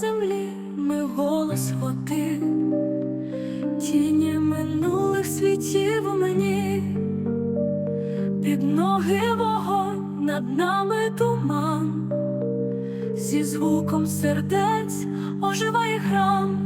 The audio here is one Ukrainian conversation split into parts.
землі ми голос хоти, тіні минулих світів у мені, під ноги вогонь над нами туман, зі звуком сердець оживає храм.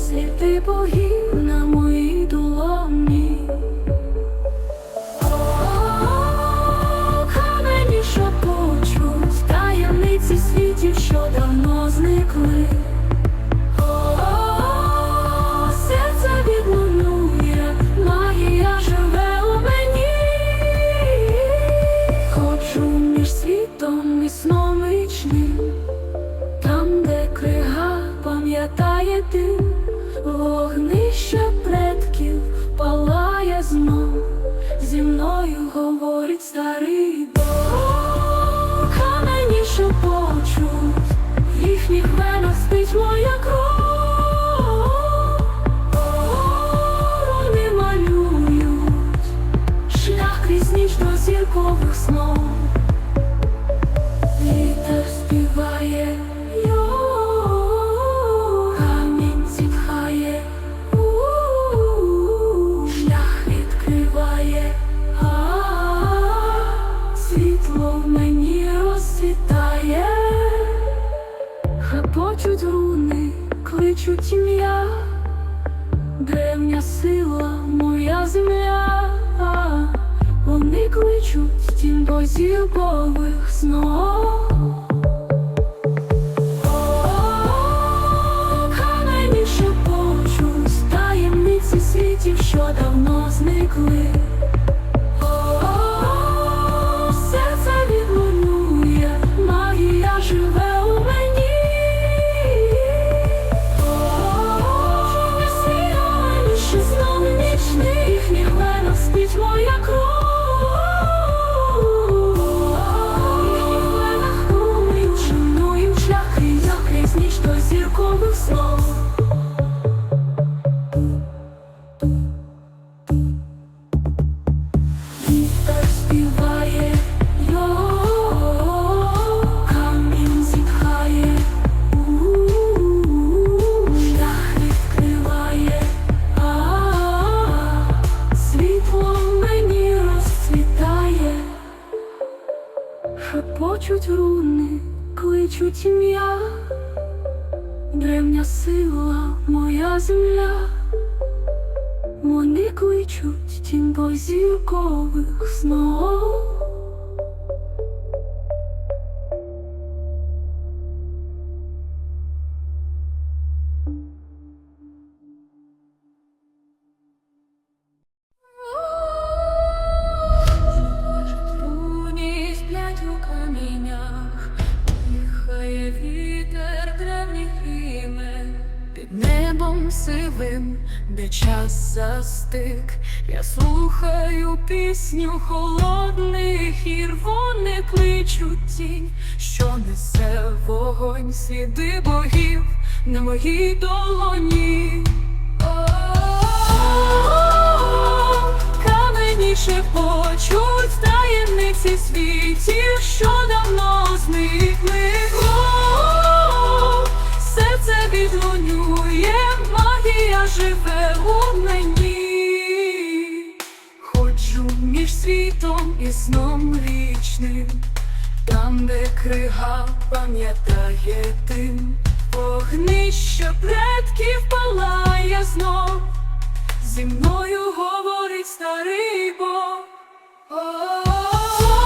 sleep people here. зіркових снов, Вітер співає його, камінь зітхає, шлях відкриває, світло в мені розцвітає, хепочуть руни, кличуть ім'я, древня сила. Кличуть тінь до снов. Що давно зникли. Зіркових снов. Де час застиг, я слухаю пісню холодних гір, вони кличуть тінь, що несе вогонь, сліди богів на моїй долоні. Камені шепочуть таємниці світів, що давно зникли. Серце відлунює, живе у мені. Ходжу між світом і сном вічним, там, де крига пам'ятає тим, вогнище предків палає знов. Зі мною говорить старий Бог. О-о-о,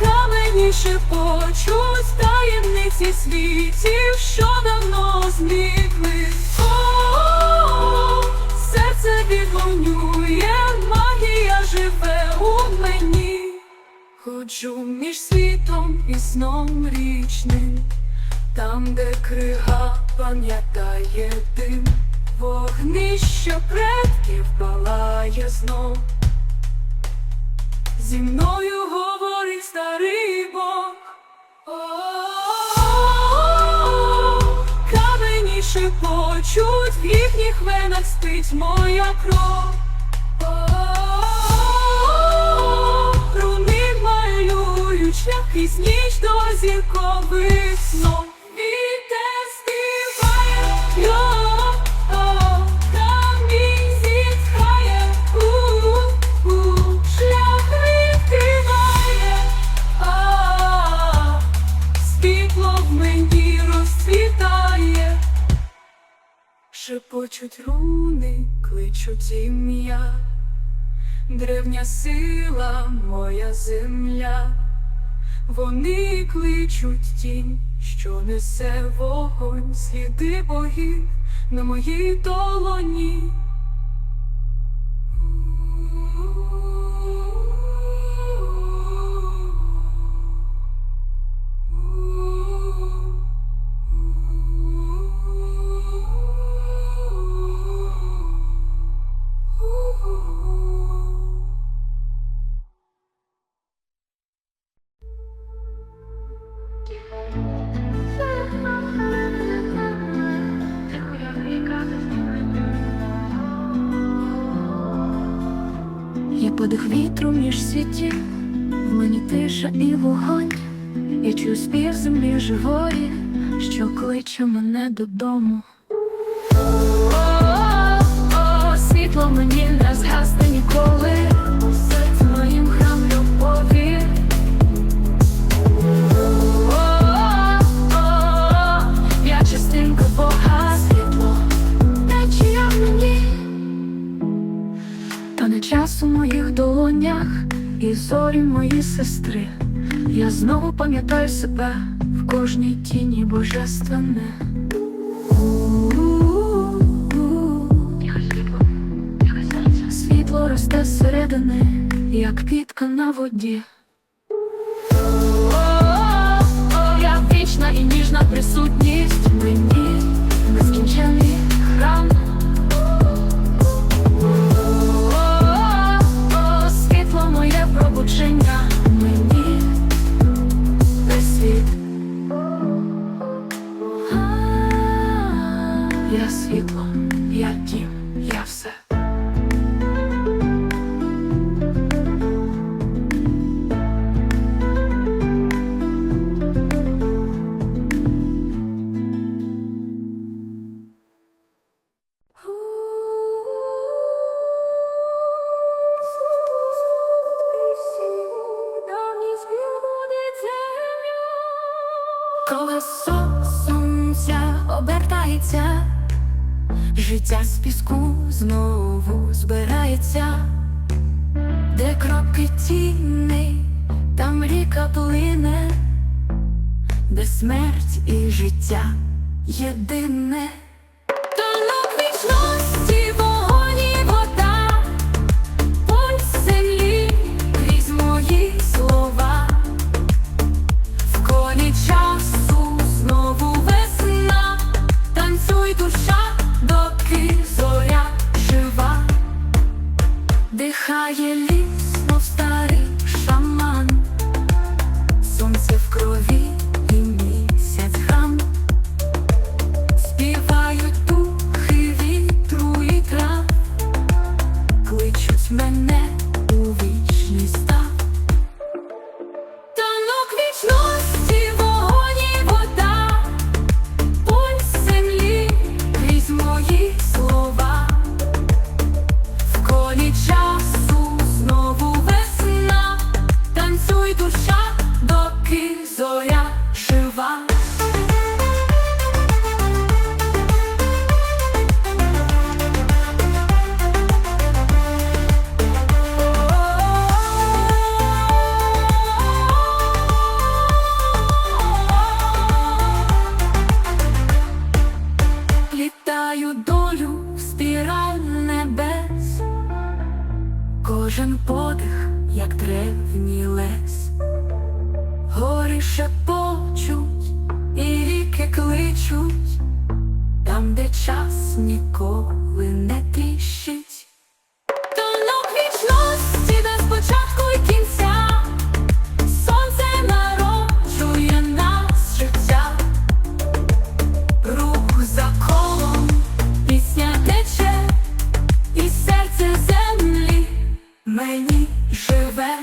Камені шепочуть таємниці світів, що давно зникли. Серце магія живе у мені. Ходжу між світом і сном річним, там, де крига пам'ятає дим, вогнище предків палає знов. Зі мною говорить старий шепочуть, в їхніх венах спить моя кров. Руни малюють шлях крізь ніч до зіркових снов. Шепочуть руни, кличуть ім'я, древня сила, моя земля. Вони кличуть тінь, що несе вогонь, сліди богів на моїй долоні. Подих вітру між світів, в мені тиша і вогонь. Я чую спів землі живої, що кличе мене додому. О-о-о, Світло мені не згасне ніколи, пам'ятай себе в кожній тіні божественне. Світло росте зсередини, як квітка на воді. Я вічна і ніжна присутність мені нескінчений храм. я світло, я дім, я все. Коли сонця обертається, життя з піску знову збирається, де кроки тіни, там ріка плине, де смерть і життя єдине. Хвилі шепочуть і ріки кличуть, там, де час ніколи не тріщить. Тонок вічності без початку і кінця, сонце народжує нас життя, рух за колом, пісня тече, і серце землі мені живе.